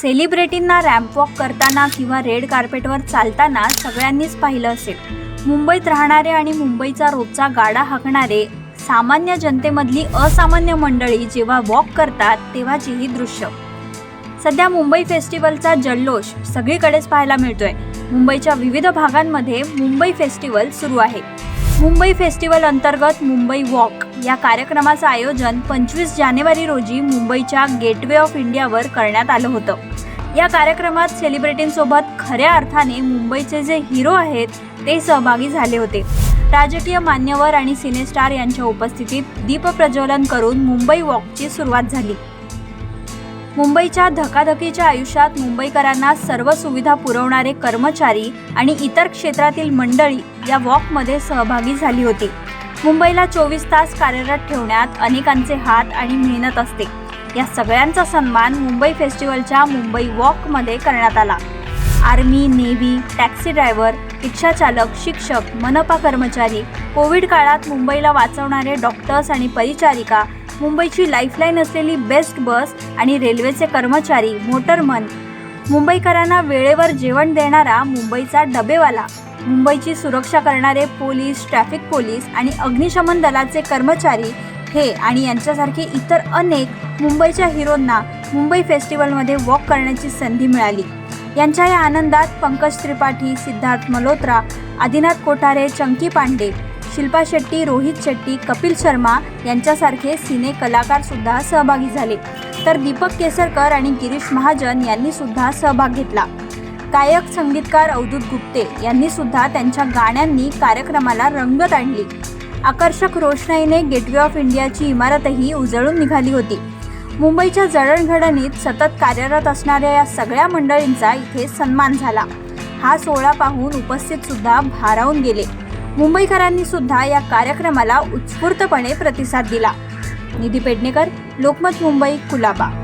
सेलिब्रिटींना ramp walk करताना किंवा red कार्पेटवर चालताना सगळ्यांनीच पाहिलं असेल. मुंबईत राहणारे आणि मुंबईचा रोजचा गाडा हाकणारे सामान्य जनतेमधली असामान्य मंडळी जेव्हा वॉक करतात तेव्हाची ही दृश्य. सध्या मुंबई फेस्टिवलचा जल्लोष सगळीकडेच पाहायला मिळतोय. मुंबईच्या विविध भागांमध्ये मुंबई फेस्टिवल सुरू आहे. मुंबई फेस्टिवल अंतर्गत मुंबई वॉक या कार्यक्रमाचं आयोजन पंचवीस जानेवारी रोजी मुंबईच्या गेटवे ऑफ इंडियावर करण्यात आलं होतं. या कार्यक्रमात सेलिब्रिटींसोबत खऱ्या अर्थाने मुंबईचे जे हिरो आहेत ते सहभागी झाले होते. राजकीय मान्यवर आणि सिनेस्टार यांच्या उपस्थितीत दीपप्रज्वलन करून मुंबई वॉकची सुरुवात झाली. मुंबईच्या धकाधकीच्या आयुष्यात मुंबईकरांना सर्व सुविधा पुरवणारे कर्मचारी आणि इतर क्षेत्रातील मंडळी या वॉकमध्ये सहभागी झाली होती. मुंबईला चोवीस तास कार्यरत ठेवण्यात अनेकांचे हात आणि मेहनत असते. या सगळ्यांचा सन्मान मुंबई फेस्टिवलच्या मुंबई वॉकमध्ये करण्यात आला. आर्मी नेव्ही टॅक्सी ड्रायव्हर रिक्षाचालक शिक्षक मनपा कर्मचारी कोविड काळात मुंबईला वाचवणारे डॉक्टर्स आणि परिचारिका मुंबईची लाईफलाईन असलेली बेस्ट बस आणि रेल्वेचे कर्मचारी मोटरमन मुंबईकरांना वेळेवर जेवण देणारा मुंबईचा डबेवाला. मुंबईची सुरक्षा करणारे पोलीस ट्रॅफिक पोलीस आणि अग्निशमन दलाचे कर्मचारी हे आणि यांच्यासारखे इतर अनेक मुंबईच्या हिरोंना मुंबई फेस्टिवलमध्ये वॉक करण्याची संधी मिळाली. यांच्या या आनंदात पंकज त्रिपाठी सिद्धार्थ मल्होत्रा आदिनाथ कोठारे चंकी पांडे शिल्पा शेट्टी रोहित शेट्टी कपिल शर्मा यांच्यासारखे सिने कलाकार सुद्धा सहभागी झाले. तर दीपक केसरकर आणि गिरीश महाजन यांनी सुद्धा सहभाग घेतला. गायक संगीतकार अवधूत गुप्ते यांनी सुद्धा त्यांच्या गाण्यांनी कार्यक्रमाला रंगत आणली. आकर्षक रोषणाईने गेटवे ऑफ इंडियाची इमारतही उजळून निघाली होती. मुंबईच्या जडणघडणीत सतत कार्यरत असणाऱ्या या सगळ्या मंडळींचा इथे सन्मान झाला. हा सोहळा पाहून उपस्थित सुद्धा भारावून गेले. मुंबईकरांनी सुद्धा या कार्यक्रमाला उत्स्फूर्तपणे प्रतिसाद दिला. निधी पेडणेकर लोकमत मुंबई कुलाबा.